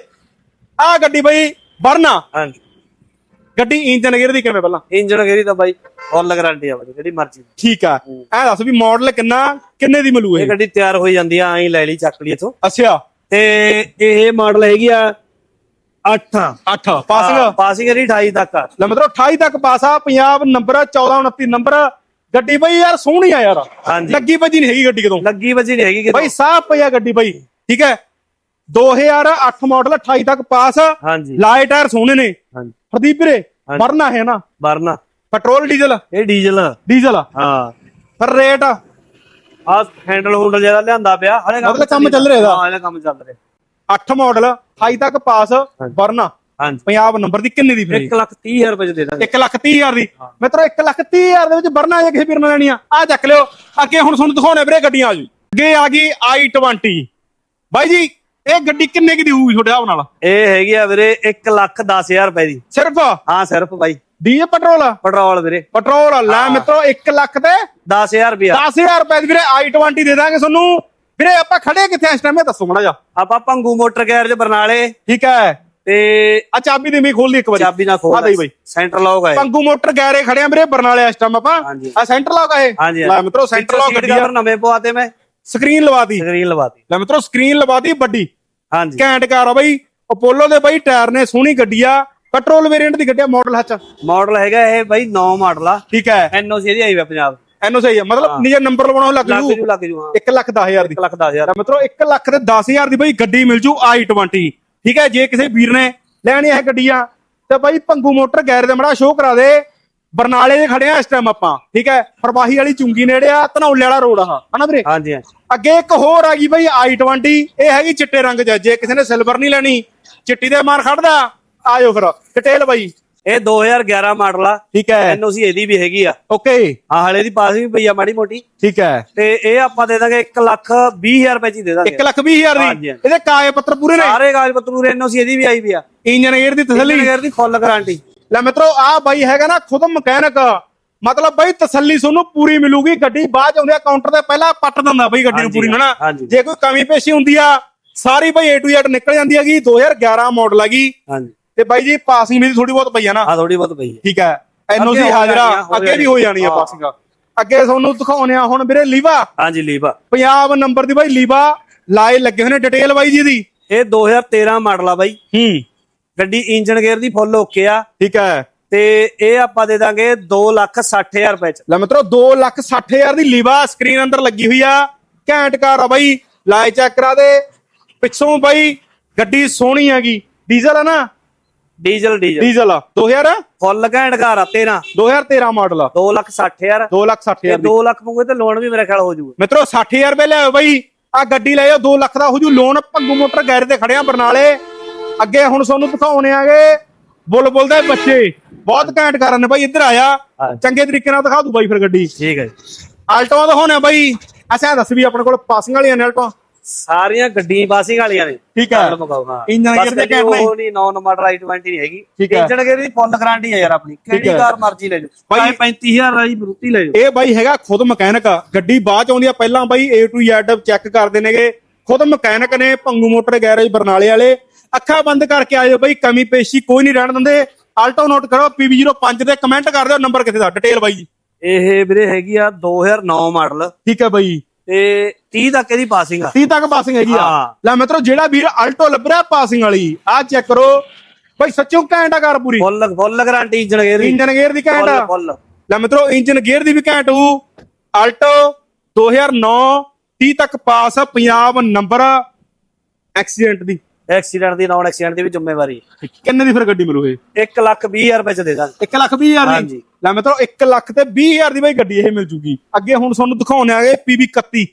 S1: ਆਹ ਗੱਡੀ ਬਾਈ ਵਰਨਾ।
S2: ਹਾਂਜੀ।
S1: ਗੱਡੀ ਇੰਜਨ ਗੇਅਰ ਦੀ ਕਿਵੇਂ ਪਹਿਲਾਂ?
S2: ਇੰਜਨ ਗੇਰੀ ਤਾਂ ਬਾਈ ਫੁੱਲ ਗਾਰੰਟੀ ਆ ਬਾਈ ਜਿਹੜੀ ਮਰਜ਼ੀ।
S1: ਠੀਕ ਆ। ਐ ਦੱਸ ਵੀ ਮਾਡਲ ਕਿੰਨਾ ਕਿੰਨੇ ਦੀ ਮਿਲੂ
S2: ਇਹ?
S1: ਇਹ
S2: ਗੱਡੀ ਤਿਆਰ ਹੋਈ ਜਾਂਦੀ ਆ ਐਂ ਲੈ ਲਈ ਚੱਕ ਲਈ ਇਥੋਂ।
S1: ਅੱਛਾ।
S2: ਤੇ ਇਹ ਮਾਡਲ ਹੈਗੀ ਆ 8
S1: 8 ਪਾਸਿੰਗ
S2: ਪਾਸਿੰਗ ਇਹਦੀ 28 ਤੱਕ ਆ।
S1: ਲੈ ਮਤਲਬ 28 ਤੱਕ ਪਾਸਾ ਪੰਜਾਬ ਨੰਬਰ ਆ 14 29 ਨੰਬਰ ਗੱਡੀ ਬਈ ਯਾਰ ਸੋਹਣੀ ਆ ਯਾਰ।
S2: ਹਾਂਜੀ।
S1: ਲੱਗੀ ਭੱਜੀ ਨਹੀਂ ਹੈਗੀ ਗੱਡੀ ਕਦੋਂ
S2: ਲੱਗੀ ਵੱਜੀ ਨਹੀਂ ਹੈਗੀ ਕਿਤੇ।
S1: ਬਈ ਸਾਫ਼ ਪਈ ਆ ਗੱਡੀ ਬਈ ਠੀਕ ਹੈ? 2008 ਮਾਡਲ 28 ਤੱਕ ਪਾਸ
S2: ਹਾਂਜੀ।
S1: ਲਾਏ ਟਾਇਰ ਸੋਹਣੇ ਨੇ।
S2: ਹਾਂਜੀ।
S1: ਪ੍ਰਦੀਪ ਵੀਰੇ ਵਰਨਾ ਹੈ ਨਾ?
S2: ਵਰਨਾ।
S1: Petrol diesel?
S2: ਇਹ ਡੀਜ਼ਲ
S1: ਡੀਜ਼ਲ
S2: ਹਾਂ।
S1: ਪਰ ਰੇਟ?
S2: ਆ ਹੈਂਡਲ ਹੁੰਡਲ ਜਿਹੜਾ ਲਿਆਂਦਾ ਪਿਆ ਹਲੇ
S1: ਮਤਲਬ ਕੰਮ ਚੱਲ ਰਿਹਾ ਇਹਦਾ?
S2: ਹਾਂ ਹਲੇ ਕੰਮ ਚੱਲ ਰਿਹਾ।
S1: 8 ਮਾਡਲ 28 ਤੱਕ ਪਾਸ ਵਰਨਾ।
S2: ਹਾਂਜੀ।
S1: ਪੰਜਾਬ ਨੰਬਰ ਦੀ ਕਿੰਨੇ ਦੀ ਫਿਰ
S2: 1 ਲੱਖ 30 ਹਜ਼ਾਰ ਰੁਪਏ ਚ ਦੇ ਦਾਂਗੇ।
S1: 1 ਲੱਖ 30 ਹਜ਼ਾਰ ਦੀ। ਮਿੱਤਰੋ 1 ਲੱਖ 30 ਹਜ਼ਾਰ ਦੇ ਵਿੱਚ ਵਰਨਾ ਜੇ ਕਿਸੇ ਵੀਰ ਨੇ ਲੈਣੀ ਆ ਆ ਚੱਕ ਲਿਓ। ਅੱਗੇ ਹੁਣ ਤੁਹਾਨੂੰ ਦਿਖਾਉਣੇ ਵੀਰੇ ਗੱਡੀਆਂ ਆ ਜੀ। ਅੱਗੇ ਆ ਗਈ i20 ਬਾਈ ਜੀ ਇਹ ਗੱਡੀ ਕਿੰਨੇ ਕੀ ਦੀ ਹੋਊਗੀ ਤੁਹਾਡੇ ਹਿਸਾਬ ਨਾਲ?
S2: ਇਹ ਹੈਗੀ ਆ ਵੀਰੇ 1 ਲੱਖ 10 ਹਜ਼ਾਰ ਰੁਪਏ ਦੀ।
S1: ਸਿਰਫ?
S2: ਹਾਂ ਸਿਰਫ ਬਾਈ।
S1: Diesel petrol?
S2: ਪੈਟਰੋਲ ਵੀਰੇ।
S1: ਪੈਟਰੋਲ ਲੈ ਮਿੱਤਰੋ 1 ਲੱਖ ਤੇ
S2: 10000 ਰੁਪਿਆ
S1: 10000 ਰੁਪਏ ਦੀ ਵੀਰੇ i20 ਦੇ ਦਾਂਗੇ ਤੁਹਾਨੂੰ। ਵੀਰੇ ਆਪਾਂ ਖੜੇ ਕਿੱਥੇ ਇਸ ਟਾਈਮ ਇਹ ਦੱਸੋ ਮੜਾ ਜਾ
S2: ਆਪਾਂ ਭੰਗੂ ਮੋਟਰ ਗੈਰੇਜ ਬਰਨਾਲੇ।
S1: ਠੀਕ ਹੈ।
S2: ਤੇ
S1: ਆ ਚਾਬੀ ਦੇ ਮੀ ਖੋਲ ਲਈ ਇੱਕ ਵਾਰੀ।
S2: ਚਾਬੀ ਨਾਲ ਖੋਲ
S1: ਆ ਦੇ ਬਈ।
S2: ਸੈਂਟਰ ਲੌਕ ਹੈ
S1: ਪੰਗੂ ਮੋਟਰ ਗੈਰੇ ਖੜੇ ਆ ਵੀਰੇ ਬਰਨਾਲੇ ਇਸ ਟਾਈਮ ਆਪਾਂ। ਆ ਸੈਂਟਰ ਲੌਕ ਇਹ।
S2: ਹਾਂਜੀ,
S1: ਲੈ ਮਿੱਤਰੋ ਸੈਂਟਰ ਲੌਕ ਗੱਡੀ ਆ।
S2: ਨਵੇਂ ਪਵਾਤੇ ਮੈਂ।
S1: ਸਕਰੀਨ ਲਵਾਤੀ
S2: ਸਕਰੀਨ ਲਵਾਤੀ
S1: ਲੈ ਮਿੱਤਰੋ ਸਕਰੀਨ ਲਵਾਤੀ ਵੱਡੀ।
S2: ਹਾਂਜੀ।
S1: ਘੈਂਟ ਕਾਰ ਆ ਬਈ। ਅਪੋਲੋ ਦੇ ਬਈ ਟਾਇਰ ਨੇ ਸੋਹਣੀ ਗੱਡੀ ਆ। ਪੈਟਰੋਲ ਵੇਰੀਐਂਟ ਦੀ ਗੱਡੀ ਆ ਮਾਡਲ ਹੱਚ
S2: ਮਾਡਲ ਹੈਗਾ ਇਹ ਬਾਈ 9 ਮਾਡਲ ਆ।
S1: ਠੀਕ ਹੈ।
S2: ਐਨਓਸੀ ਇਹਦੀ ਆਈ ਵਾ ਪੰਜਾਬ।
S1: ਐਨੋ ਸਹੀ ਆ। ਮਤਲਬ ਨਿਜਾ ਨੰਬਰ ਲਵਾਉਣਾ ਲੱਗ ਜੂ।
S2: ਜੂ ਲੱਗ ਜੂ ਹਾਂ।
S1: 1 ਲੱਖ 10000 ਦੀ।
S2: 1 ਲੱਖ 10000
S1: ਲੈ ਮਿੱਤਰੋ 1 ਲੱਖ ਤੇ 10000 ਦੀ ਬਈ ਗੱਡੀ ਮਿਲ ਜੂ i20 ਠੀਕ ਹੈ ਜੇ ਕਿਸੇ ਵੀਰ ਨੇ ਲੈਣੀ ਹੈ ਗੱਡੀਆਂ ਤੇ ਬਾਈ ਭੰਗੂ ਮੋਟਰ ਗੈਰ ਦੇ ਮੜਾ ਸ਼ੋਅ ਕਰਾ ਦੇ। ਬਰਨਾਲੇ ਦੇ ਖੜੇ ਆ ਇਸ ਟਾਈਮ ਆਪਾਂ। ਠੀਕ ਹੈ ਪ੍ਰਵਾਹੀ ਵਾਲੀ ਚੁੰਗੀ ਨੇੜੇ ਆ ਧਨੌਲੇ ਵਾਲਾ ਰੋਡ ਆ ਹਨਾ ਵੀਰੇ?
S2: ਹਾਂਜੀ ਹਾਂਜੀ।
S1: ਅੱਗੇ ਇੱਕ ਹੋਰ ਆ ਗਈ ਬਈ i20 ਇਹ ਹੈਗੀ ਚਿੱਟੇ ਰੰਗ ਚ ਜੇ ਕਿਸੇ ਨੇ ਸਿਲਵਰ ਨਹੀਂ ਲੈਣੀ ਚਿੱਟੀ ਦੇ ਮਾਰ ਖੜਦਾ ਆਇਓ ਫਿਰ ਡਿਟੇਲ ਬਾਈ।
S2: ਇਹ 2011 ਮਾਡਲ ਆ।
S1: ਠੀਕ ਹੈ।
S2: ਐਨਓਸੀ ਇਹਦੀ ਵੀ ਹੈਗੀ ਆ।
S1: ਓਕੇ।
S2: ਹਾਂ ਹਲੇ ਦੀ ਪਾਸ ਵੀ ਪਈ ਆ ਮਾੜੀ ਮੋਟੀ।
S1: ਠੀਕ ਹੈ।
S2: ਤੇ ਇਹ ਆਪਾਂ ਦੇ ਦਾਂਗੇ 1 ਲੱਖ 20000 ਰੁਪਏ ਚ ਦੇ ਦਾਂਗੇ।
S1: 1 ਲੱਖ 20000
S2: ਹਾਂਜੀ,
S1: ਦੀ। ਇਹਦੇ ਕਾਗਜ਼ ਪੱਤਰ ਪੂਰੇ ਨੇ?
S2: ਸਾਰੇ ਕਾਗਜ਼ ਪੱਤਰ ਪੂਰੇ ਐਨਓਸੀ ਇਹਦੀ ਵੀ ਆਈ ਵੀ ਆ।
S1: ਇੰਜਨ 에ਅਰ ਦੀ ਤਸੱਲੀ।
S2: ਨਗਰ ਦੀ ਫੁੱਲ ਗਾਰੰਟੀ
S1: ਲੈ ਮਿੱਤਰੋ ਆ ਬਾਈ ਹੈਗਾ ਨਾ ਖੁਦ ਮਕੈਨਿਕ। ਮਤਲਬ ਬਾਈ ਤਸੱਲੀ ਤੁਹਾਨੂੰ ਪੂਰੀ ਮਿਲੂਗੀ ਗੱਡੀ। ਬਾਅਦ ਆਉਂਦੀ ਆ ਕਾਊਂਟਰ ਤੇ ਪਹਿਲਾਂ ਪੱਟ ਦਿੰਦਾ ਬਾਈ ਗੱਡੀ ਨੂੰ ਪੂਰੀ ਨੂੰ? ਨਾ
S2: ਹਾਂਜੀ।
S1: ਜੇ ਕੋਈ ਕਮੀ ਪੇਸ਼ੀ ਹੁੰਦੀ ਆ ਸਾਰੀ ਬਾਈ A to Z ਨਿਕਲ ਜਾਂਦੀ ਹੈਗੀ। 2011 ਮਾਡਲ ਹੈਗੀ।
S2: ਹਾਂਜੀ।
S1: ਤੇ ਬਾਈ ਜੀ ਪਾਸਿੰਗ ਵੀ ਥੋੜੀ ਬਹੁਤ ਪਈ ਆ ਨਾ।
S2: ਆ ਥੋੜੀ ਬਹੁਤ ਪਈ ਹੈ
S1: ਠੀਕ ਹੈ। ਐਨਓਸੀ ਹਾਜ਼ਰਾ ਅੱਗੇ ਵੀ ਹੋ ਜਾਣੀ ਆ। ਪਾਸਿੰਗ ਅੱਗੇ ਤੁਹਾਨੂੰ ਦਿਖਾਉਣੇ ਆ ਹੁਣ ਵੀਰੇ ਲੀਵਾ।
S2: ਹਾਂਜੀ ਲੀਵਾ।
S1: ਪੰਜਾਬ ਨੰਬਰ ਦੀ ਬਾਈ ਲੀਵਾ ਲਾਏ ਲੱਗੇ ਹੋਏ ਨੇ ਡਿਟੇਲ ਬਾਈ ਜੀ ਦੀ
S2: ਇਹ 2013 ਮਾਡਲ ਆ ਬਾਈ।
S1: ਹੂੰ।
S2: ਗੱਡੀ ਇੰਜਨ ਗੇਅਰ ਦੀ ਫੁੱਲ ਓਕੇ ਆ।
S1: ਠੀਕ ਹੈ।
S2: ਤੇ ਇਹ ਆਪਾਂ ਦੇ ਦਾਂਗੇ 260000 ਰੁਪਏ ਚ।
S1: ਲੈ ਮਿੱਤਰੋ 260000 ਦੀ ਲੀਵਾ ਸਕਰੀਨ ਅੰਦਰ ਲੱਗੀ ਹੋਈ ਆ। ਘੈਂਟ ਕਾਰ ਆ ਬਾਈ। ਲਾਏ ਚੈੱਕ ਕਰਾ ਦੇ। ਪਿੱਛੋਂ ਬਾਈ ਗੱਡੀ ਸੋਹਣੀ ਹੈਗੀ। ਡੀਜ਼ਲ ਆ ਨਾ।
S2: ਡੀਜ਼ਲ ਡੀਜ਼ਲ
S1: ਡੀਜ਼ਲ ਆ। 2000
S2: ਫੁੱਲ ਘੈਂਟ ਕਾਰ ਆ 13
S1: 2013 ਮਾਡਲ ਆ।
S2: 260000
S1: 2 ਲੱਖ 60
S2: ਤੇ
S1: ਹਜ਼ਾਰ ਦੀ।
S2: 2 ਲੱਖ ਮੰਗੇ ਤੇ ਲੋਨ ਵੀ ਮੇਰੇ ਖਿਆਲ ਹੋ ਜਾਊਗਾ।
S1: ਮਿੱਤਰੋ 60000 ਰੁਪਏ ਲਿਆਓ ਬਾਈ। ਆ ਗੱਡੀ ਲੈ ਜਾਓ 2 ਲੱਖ ਦਾ ਹੋ ਜੂ ਲੋਨ ਭੰਗੂ ਮੋਟਰ ਗੈਰੇਜ ਤੇ ਖੜਿਆ ਬਰਨਾਲੇ। ਅੱਗੇ ਹੁਣ ਤੁਹਾਨੂੰ ਦਿਖਾਉਣੇ ਆਗੇ ਬੁੱਲ ਦੇ ਬੱਚੇ। ਬਹੁਤ ਘੈਂਟ ਕਾਰਨ ਨੇ ਬਾਈ ਇੱਧਰ ਆਇਆ। ਚੰਗੇ ਤਰੀਕੇ ਨਾਲ ਦਿਖਾ ਦੂ ਬਾਈ ਫਿਰ ਗੱਡੀ।
S2: ਠੀਕ ਹੈ
S1: ਆਲਟੋ ਦਿਖਾਉਣੇ ਬਾਈ। ਅੱਛਾ ਦੱਸ ਵੀ ਆਪਣੇ ਕੋਲ ਪਾਸਿੰਗ ਵਾਲੀਆਂ ਨੇ ਆਲਟੋ
S2: ਸਾਰੀਆਂ ਗੱਡੀਆਂ ਬਾਸਿੰਗ ਵਾਲੀਆਂ ਨੇ।
S1: ਠੀਕ ਹਾਂ। ਇੰਜਨ ਗੇਅਰ ਦੇ
S2: ਗੱਡੀ
S1: ਘੈਂਟ ਨੇ
S2: ਉਹ ਨਹੀਂ 9 ਨੰਬਰ ਰਾਈਟ 20 ਨਹੀਂ ਹੈਗੀ। ਇੰਜਨ ਗੇਅਰ ਦੀ ਫੁੱਲ ਗਾਰੰਟੀ ਹੈ ਯਾਰ ਆਪਣੀ। ਕਿਹੜੀ। ਕਾਰ ਮਰਜ਼ੀ ਲੈ ਜਾਓ। ਭਾਈ 35000 ਰਾਈ ਬਰੂਤੀ ਲੈ ਜਾਓ।
S1: ਇਹ ਬਾਈ ਹੈਗਾ ਖੁਦ ਮਕੈਨਿਕ ਗੱਡੀ ਬਾਅਦ ਚ ਆਉਂਦੀ ਆ। ਪਹਿਲਾਂ ਬਾਈ A to Z ਚੈੱਕ ਕਰਦੇ ਨੇਗੇ। ਖੁਦ ਮਕੈਨਿਕ ਨੇ ਭੰਗੂ ਮੋਟਰ ਗੈਰੇਜ ਬਰਨਾਲੇ ਵਾਲੇ। ਅੱਖਾਂ ਬੰਦ ਕਰਕੇ ਆਇਓ ਬਾਈ। ਕਮੀ ਪੇਸ਼ੀ ਕੋਈ ਨਹੀਂ ਰਹਿਣ ਦਿੰਦੇ। ਆਲਟੋ ਨੋਟ ਕਰੋ PB05 ਤੇ ਕਮੈਂਟ ਕਰ ਦਿਓ। ਨੰਬਰ ਕਿੱਥੇ ਦਾ? ਡਿਟੇਲ ਬਾਈ
S2: ਇਹ ਵੀਰੇ ਹੈਗੀ ਆ 2009 ਮਾਡਲ
S1: ਠੀਕ ਹੈ ਬਾਈ।
S2: ਤੇ 30 ਤੱਕ ਇਹਦੀ ਪਾਸਿੰਗ ਆ।
S1: 30 ਤੱਕ ਪਾਸਿੰਗ ਹੈਗੀ ਆ।
S2: ਹਾਂ।
S1: ਲੈ ਮਿੱਤਰੋ ਜਿਹੜਾ ਵੀਰ ਆਲਟੋ ਲੱਭ ਰਿਹਾ ਪਾਸਿੰਗ ਵਾਲੀ ਆ ਚੈੱਕ ਕਰੋ। ਬਾਈ ਸੱਚੋਂ ਘੈਂਟ ਆ ਕਾਰ ਪੂਰੀ।
S2: Full full guarantee engine gear ਦੀ।
S1: ਇੰਜਨ ਗੇਅਰ ਦੀ ਘੈਂਟ ਆ।
S2: ਫੁੱਲ
S1: ਲੈ ਮਿੱਤਰੋ ਇੰਜਨ ਗੇਅਰ ਦੀ ਵੀ ਘੈਂਟ ਹੋਊ। ਆਲਟੋ 2009 30 ਤੱਕ ਪਾਸ ਆ ਪੰਜਾਬ ਨੰਬਰ ਐਕਸੀਡੈਂਟ ਦੀ।
S2: ਐਕਸੀਡੈਂਟ ਦੀ ਨਾਨ ਐਕਸੀਡੈਂਟ ਦੀ ਵੀ ਜ਼ਿੰਮੇਵਾਰੀ
S1: ਕਿੰਨੇ ਦੀ ਫਿਰ ਗੱਡੀ ਮਿਲੂ ਇਹ?
S2: 1 ਲੱਖ 20000 ਰੁਪਏ ਚ ਦੇ ਦਾਂਗੇ।
S1: 1 ਲੱਖ 20 ਹਜ਼ਾਰ ਦੀ। ਲੈ ਮਿੱਤਰੋ 1 ਲੱਖ ਤੇ 20 ਹਜ਼ਾਰ ਦੀ ਬਈ ਗੱਡੀ ਇਹ ਮਿਲ ਜੂਗੀ। ਅੱਗੇ ਹੁਣ ਤੁਹਾਨੂੰ ਦਿਖਾਉਣੇ ਆਗੇ PB 31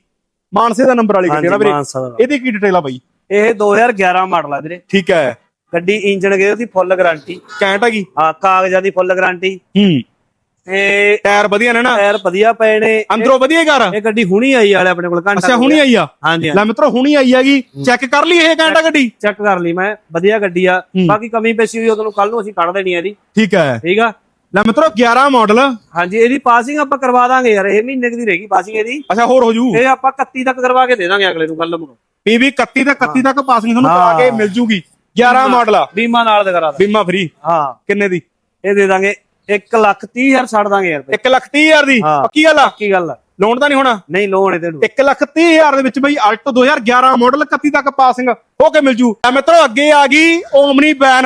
S1: ਮਾਨਸੇ ਦਾ ਨੰਬਰ ਵਾਲੀ ਗੱਡੀ ਨਾ ਵੀਰੇ। ਇਹਦੀ ਕੀ ਡਿਟੇਲ ਆ ਬਾਈ?
S2: ਇਹ 2011 ਮਾਡਲ ਆ ਵੀਰੇ।
S1: ਠੀਕ ਹੈ।
S2: ਗੱਡੀ ਇੰਜਨ ਗੇਅਰ ਦੀ ਫੁੱਲ ਗਾਰੰਟੀ
S1: ਕੈਂਟ ਹੈਗੀ
S2: ਹਾਂ ਕਾਗਜ਼ਾਂ ਦੀ ਫੁੱਲ ਗਾਰੰਟੀ
S1: ਹੂੰ।
S2: ਤੇ
S1: ਟਾਇਰ ਵਧੀਆ ਨੇ ਨਾ?
S2: ਟਾਇਰ ਵਧੀਆ ਪਏ ਨੇ।
S1: ਅੰਦਰੋਂ ਵਧੀਆ ਘਰ?
S2: ਇਹ ਗੱਡੀ ਹੁਣੀ ਆਈ ਵਾਲੇ ਆਪਣੇ ਕੋਲ ਘੰਟਾ
S1: ਅੱਛਾ ਹੁਣੀ ਆਈ ਆ?
S2: ਹਾਂਜੀ
S1: ਲੈ ਮਿੱਤਰੋ ਹੁਣੀ ਆਈ ਹੈਗੀ। ਚੈੱਕ ਕਰ ਲਈ ਇਹ ਕੈਂਟਾ ਗੱਡੀ?
S2: ਚੈੱਕ ਕਰ ਲਈ ਮੈਂ ਵਧੀਆ ਗੱਡੀ ਆ। ਬਾਕੀ ਕਮੀ ਪੇਸ਼ੀ ਵੀ ਉਹਨੂੰ ਕੱਲ ਨੂੰ ਅਸੀਂ ਕੱਢ ਦੇਣੀ ਆ ਇਹਦੀ।
S1: ਠੀਕ ਹੈ।
S2: ਠੀਕ ਆ?
S1: ਲੈ ਮਿੱਤਰੋ 11 ਮਾਡਲ।
S2: ਹਾਂਜੀ ਇਹਦੀ ਪਾਸਿੰਗ ਆਪਾਂ ਕਰਵਾ ਦਾਂਗੇ ਯਾਰ ਇਹ ਮਹੀਨੇ ਕੁ ਦੀ ਰਹੇਗੀ ਪਾਸਿੰਗ ਇਹਦੀ।
S1: ਅੱਛਾ ਹੋਰ ਹੋ ਜੂ?
S2: ਇਹ ਆਪਾਂ 31 ਤੱਕ ਕਰਵਾ ਕੇ ਦੇ ਦਾਂਗੇ ਅਗਲੇ ਨੂੰ ਕੱਲ ਨੂੰ।
S1: PB 31 ਤੇ 31 ਤੱਕ ਪਾਸਿੰਗ ਤੁਹਾਨੂੰ ਕਰਾ। ਕੇ ਮਿਲ ਜੂਗੀ। 11 ਮਾਡਲ ਆ।
S2: ਬੀਮਾ ਨਾਲ ਦੇ ਕਰਾ ਦਾਂਗੇ।
S1: ਬੀਮਾ ਫ੍ਰੀ
S2: ਹਾਂ।
S1: ਕਿੰਨੇ ਦੀ?
S2: ਇਹ ਦੇ ਦਾਂਗੇ 1 ਲੱਖ 30 ਹਜ਼ਾਰ ਛੱਡ ਦਾਂਗੇ ਯਾਰ
S1: 1 ਲੱਖ 30 ਹਜ਼ਾਰ ਦੀ?
S2: ਹਾਂ।
S1: ਪੱਕੀ ਗੱਲ ਆ?
S2: ਕੀ ਗੱਲ ਆ।
S1: ਲੋਨ ਤਾਂ ਨਹੀਂ ਹੋਣਾ?
S2: ਨਹੀਂ ਲੋਨ ਇਹਦੇ ਨੂੰ।
S1: 1 ਲੱਖ 30 ਹਜ਼ਾਰ ਦੇ ਵਿੱਚ ਬਈ ਆਲਟੋ 2011 ਮਾਡਲ 31 ਤੱਕ ਪਾਸਿੰਗ ਹੋ ਕੇ ਮਿਲ ਜੂ। ਐ ਮਿੱਤਰੋ ਅੱਗੇ ਆ ਗਈ ਓਮਨੀ ਵੈਨ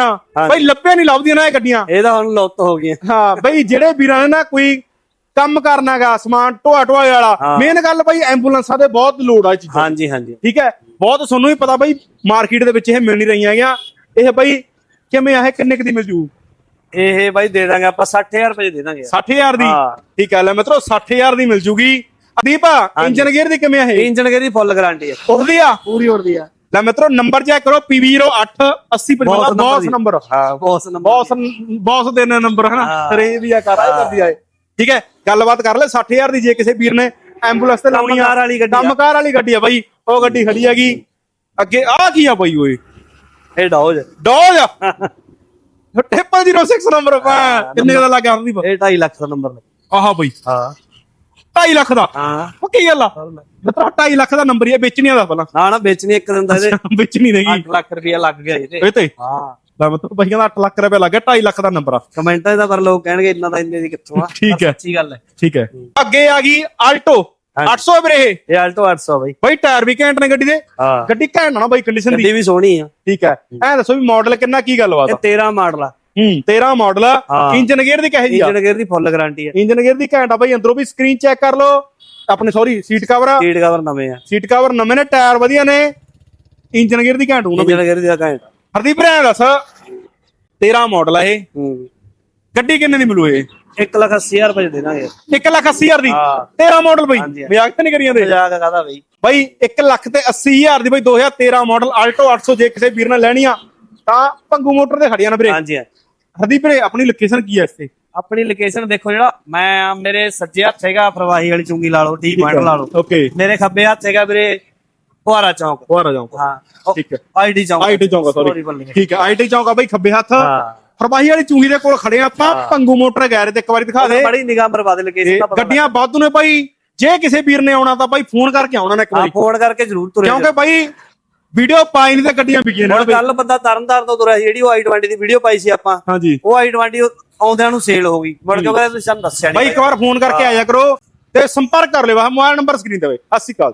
S1: ਬਈ ਲੱਭੇ ਨਹੀਂ ਲੱਭਦੀਆਂ ਨਾ ਇਹ ਗੱਡੀਆਂ।
S2: ਇਹਦਾ ਹੁਣ ਲੁੱਤ ਹੋ ਗਈ
S1: ਹਾਂ ਬਈ ਜਿਹੜੇ ਵੀਰਾਂ ਨੇ ਨਾ ਕੋਈ ਕੰਮ ਕਰਨਾਗਾ ਸਮਾਨ ਢੋਆ ਢੋਆ ਵਾਲਾ
S2: ਹਾਂ।
S1: ਮੇਨ ਗੱਲ ਬਈ ਐਂਬੂਲੈਂਸਾਂ ਦੇ ਬਹੁਤ ਲੋੜ ਆ ਇਹ ਚੀਜ਼ਾਂ
S2: ਹਾਂਜੀ ਹਾਂਜੀ।
S1: ਠੀਕ ਹੈ? ਬਹੁਤ ਤੁਹਾਨੂੰ ਵੀ ਪਤਾ ਬਈ ਮਾਰਕੀਟ ਦੇ ਵਿੱਚ ਇਹ ਮਿਲ ਨਹੀਂ ਰਹੀਆਂ ਹੈਗੀਆਂ। ਇਹ ਬਈ ਕਿਵੇਂ ਆ ਇਹ ਕਿੰਨੇ ਕੁ ਦੀ ਮਿਲ ਜੂ?
S2: ਇਹ ਬਾਈ ਦੇ ਦਾਂਗੇ ਆਪਾਂ 60000 ਰੁਪਏ ਦੇ ਦਾਂਗੇ। ਯਾਰ
S1: 60000 ਦੀ?
S2: ਹਾਂ।
S1: ਠੀਕ ਹੈ ਲੈ ਮਿੱਤਰੋ 60000 ਦੀ ਮਿਲ ਜੂਗੀ। ਅਦੀਪ ਇੰਜਨ ਗੇਅਰ ਦੀ ਕਿਵੇਂ ਆ ਇਹ?
S2: ਇੰਜਨ ਗੇਅਰ ਦੀ ਫੁੱਲ ਗਾਰੰਟੀ ਹੈ
S1: ਉੜਦੀ ਆ?
S2: ਪੂਰੀ ਉੜਦੀ ਆ।
S1: ਲੈ ਮਿੱਤਰੋ ਨੰਬਰ ਚੈੱਕ ਕਰੋ PB08 80
S2: Boss
S1: ਬੌਸ ਨੰਬਰ
S2: ਹਾਂ ਬੌਸ ਨੰਬਰ
S1: ਬੌਸ ਬੌਸ ਦੇ ਨੰਬਰ ਹਨਾ?
S2: ਹਾਂ।
S1: ਰੇ ਵੀ ਆ ਕਰ ਆਏ ਕਰਦੀ ਆਏ ਠੀਕ ਹੈ ਗੱਲਬਾਤ ਕਰ ਲੈ 60000 ਦੀ ਜੇ ਕਿਸੇ ਵੀਰ ਨੇ ਐਂਬੂਲੈਂਸ ਤੇ ਲਾਉਣੀ ਆ
S2: ਕੰਮਕਾਰ ਵਾਲੀ ਗੱਡੀ ਆ।
S1: ਕੰਮਕਾਰ ਵਾਲੀ ਗੱਡੀ ਆ ਬਾਈ। ਉਹ ਗੱਡੀ ਖੜੀ ਹੈਗੀ। ਅੱਗੇ ਆ ਕੀ ਆ ਬਾਈ ਓਏ?
S2: ਇਹ ਡੌਜ
S1: ਡੋਜ ਟ੍ਰਿਪਲ 06 ਨੰਬਰ ਪਾ ਕਿੰਨੇ ਦਾ ਲੱਗਾ? ਹੁੰਦੀ
S2: ਇਹ 2.5 ਲੱਖ ਦਾ ਨੰਬਰ
S1: ਆਹਾ ਬਾਈ।
S2: ਹਾਂ।
S1: 2.5 ਲੱਖ ਦਾ?
S2: ਹਾਂ।
S1: ਉਹ ਕੀ ਗੱਲ ਆ? ਮਿੱਤਰਾ 2.5 ਲੱਖ ਦਾ ਨੰਬਰ ਹੀ ਆ ਵੇਚਣੀਆਂ ਦਾ ਪਹਿਲਾਂ
S2: ਨਾ ਨਾ ਵੇਚਣੀ ਇੱਕ ਦਿਨ ਦਾ ਇਹਦੇ।
S1: ਵੇਚਣੀ ਨਹੀਂਗੀ
S2: 8 ਲੱਖ ਰੁਪਇਆ ਲੱਗ ਗਿਆ ਇਹਦੇ।
S1: ਇਹ ਤੇ?
S2: ਹਾਂ।
S1: ਲੈ ਮਤਲਬ ਬਾਈ ਕਹਿੰਦਾ 8 ਲੱਖ ਰੁਪਏ ਲੱਗ ਗਿਆ 2.5 ਲੱਖ ਦਾ ਨੰਬਰ ਆ।
S2: ਕਮੈਂਟਾਂ ਤਾਂ ਪਰ ਲੋਕ ਕਹਿਣਗੇ ਇੰਨਾ ਤਾਂ ਇੰਨੇ ਦੀ ਕਿੱਥੋਂ ਆ।
S1: ਠੀਕ ਹੈ।
S2: ਸੱਚੀ ਗੱਲ ਹੈ।
S1: ਠੀਕ ਹੈ। ਅੱਗੇ ਆ ਗਈ ਆਲਟੋ। 800 ਵੀਰੇ ਇਹ?
S2: ਇਹ ਆਲਟੋ 800 ਬਾਈ।
S1: ਬਾਈ ਟਾਇਰ ਵੀ ਘੈਂਟ ਨੇ ਗੱਡੀ ਦੇ?
S2: ਹਾਂ।
S1: ਗੱਡੀ ਘੈਂਟ ਨਾ ਬਾਈ ਕੰਡੀਸ਼ਨ ਦੀ।
S2: ਗੱਡੀ ਵੀ ਸੋਹਣੀ ਆ।
S1: ਠੀਕ ਹੈ। ਐ ਦੱਸੋ ਵੀ ਮਾਡਲ ਕਿੰਨਾ ਕੀ ਗੱਲਬਾਤ
S2: ਇਹ
S1: ਆ
S2: 13 ਮਾਡਲ ਆ।
S1: ਹੂੰ 13 ਮਾਡਲ ਆ। ਇੰਜਨ ਗੇਅਰ ਦੀ ਕਹੇ ਜੀ
S2: ਇੰਜਨ ਗੇਅਰ ਦੀ ਫੁੱਲ ਗਾਰੰਟੀ ਆ।
S1: ਇੰਜਨ ਗੇਅਰ ਦੀ ਘੈਂਟ ਆ ਬਾਈ ਅੰਦਰੋਂ ਵੀ ਸਕਰੀਨ ਚੈੱਕ ਕਰ ਲਓ। ਆਪਣੇ ਸੌਰੀ ਸੀਟ ਕਵਰ ਆ।
S2: ਸੀਟ ਕਵਰ ਨਵੇਂ ਆ।
S1: ਸੀਟ ਕਵਰ ਨਵੇਂ ਨੇ ਟਾਇਰ ਵਧੀਆ ਨੇ। ਇੰਜਨ ਗੇਅਰ ਦੀ ਘੈਂਟ ਹੋਣਾ
S2: ਇੰਜਨ ਗੇਅਰ ਦੀ ਘੈਂਟ
S1: ਹਰਦੀਪ ਭਰਾ ਦੱਸ। 13 ਮਾਡਲ ਆ ਇਹ।
S2: ਹੂੰ।
S1: ਗੱਡੀ ਕਿੰਨੇ ਦੀ ਮਿਲੂ ਇਹ?
S2: 1 ਲੱਖ 80 ਹਜ਼ਾਰ ਰੁਪਏ ਦੇ ਦਾਂਗੇ।
S1: 1 ਲੱਖ 80 ਹਜ਼ਾਰ ਦੀ?
S2: ਹਾਂ।
S1: 13 ਮਾਡਲ ਬਈ।
S2: ਹਾਂਜੀ।
S1: ਮਜ਼ਾਕ ਤਾਂ ਨਹੀਂ ਕਰੀ ਜਾਂਦੇ
S2: ਮਜ਼ਾਕ ਕਾਦਾ ਬਈ?
S1: ਬਾਈ 1 ਲੱਖ ਤੇ 80 ਹਜ਼ਾਰ ਦੀ ਬਾਈ 2013 ਮਾਡਲ ਆਲਟੋ 800 ਜੇ ਕਿਸੇ ਵੀਰ ਨੇ ਲੈਣੀ ਆ ਤਾਂ ਭੰਗੂ ਮੋਟਰ ਤੇ ਖੜੀਆਂ ਨਾ ਵੀਰੇ।
S2: ਹਾਂਜੀ ਹਾਂ।
S1: ਹਰਦੀਪ ਵੀਰੇ ਆਪਣੀ ਲੋਕੇਸ਼ਨ ਕੀ ਹੈ ਇੱਥੇ?
S2: ਆਪਣੀ ਲੋਕੇਸ਼ਨ ਦੇਖੋ ਜਿਹੜਾ ਮੈਂ ਮੇਰੇ ਸੱਜੇ ਹੱਥ ਹੈਗਾ ਪ੍ਰਵਾਹੀ ਵਾਲੀ ਚੁੰਗੀ ਲਾ ਲਓ ਡੀ ਪੁਆਇੰਟ ਲਾ ਲਓ।
S1: ਓਕੇ
S2: ਮੇਰੇ ਖੱਬੇ ਹੱਥ ਹੈਗਾ ਵੀਰੇ ਫੁਹਾਰਾ ਚੌਂਕ।
S1: ਹੋਰ ਆ ਜਾਓ
S2: ਹਾਂ।
S1: ਠੀਕ ਹੈ
S2: ID Chowk.
S1: IT Chowk
S2: Sorry
S1: sorry. ਠੀਕ ਹੈ ਆਈਟੀ ਚੌਂਕ ਆ ਬਾਈ ਖੱਬੇ ਹੱਥ।
S2: ਹਾਂ।
S1: ਫਰਮਾਹੀ ਵਾਲੀ ਚੂਹੀ ਦੇ ਕੋਲ ਖੜੇ ਆਪਾਂ ਭੰਗੂ ਮੋਟਰ ਗੈਰੇਜ ਤੇ ਇੱਕ ਵਾਰੀ ਦਿਖਾ ਦੇ।
S2: ਬੜੀ ਨਿਗਾਹ ਬਰਬਾਦ ਦਾ ਪਤਾ
S1: ਗੱਡੀਆਂ ਵਾਧੂ ਨੇ ਬਾਈ। ਜੇ ਕਿਸੇ ਵੀਰ ਨੇ ਆਉਣਾ ਤਾਂ ਬਾਈ ਫੋਨ ਕਰਕੇ ਆਉਣਾ ਨੇ ਇੱਕ ਵਾਰੀ।
S2: ਫੋਨ ਕਰਕੇ ਜ਼ਰੂਰ ਤੁਰੇ
S1: ਕਿਉਂਕਿ ਬਾਈ ਵੀਡੀਓ ਪਾਈ ਨਹੀਂ ਤੇ ਗੱਡੀਆਂ ਵਿਕੀਆਂ ਨੇ
S2: ਹੁਣ ਕੱਲ ਬੰਦਾ ਤਰਨਤਾਰਨ ਤੋਂ ਤੁਰਿਆ ਸੀ ਜਿਹੜੀ ਉਹ i20 ਦੀ ਵੀਡੀਓ ਪਾਈ ਸੀ ਆਪਾਂ।
S1: ਹਾਂਜੀ।
S2: ਉਹ i20 ਆਉਂਦਿਆਂ ਨੂੰ ਸੇਲ ਹੋ ਗਈ। ਮੁੜ ਕੇ ਕਹਿੰਦਾ ਤੁਸੀਂ ਸਾਨੂੰ ਦੱਸਿਆ
S1: ਬਾਈ
S2: ਨਹੀਂ
S1: ਇੱਕ ਵਾਰ ਫੋਨ ਕਰਕੇ ਆਇਆ ਕਰੋ ਤੇ ਸੰਪਰਕ ਕਰ ਲਿਓ ਮੋਬਾਈਲ ਨੰਬਰ ਸਕਰੀਨ ਤੇ ਵੇ ਸਤਿ ਸ਼੍ਰੀ ਅਕਾਲ।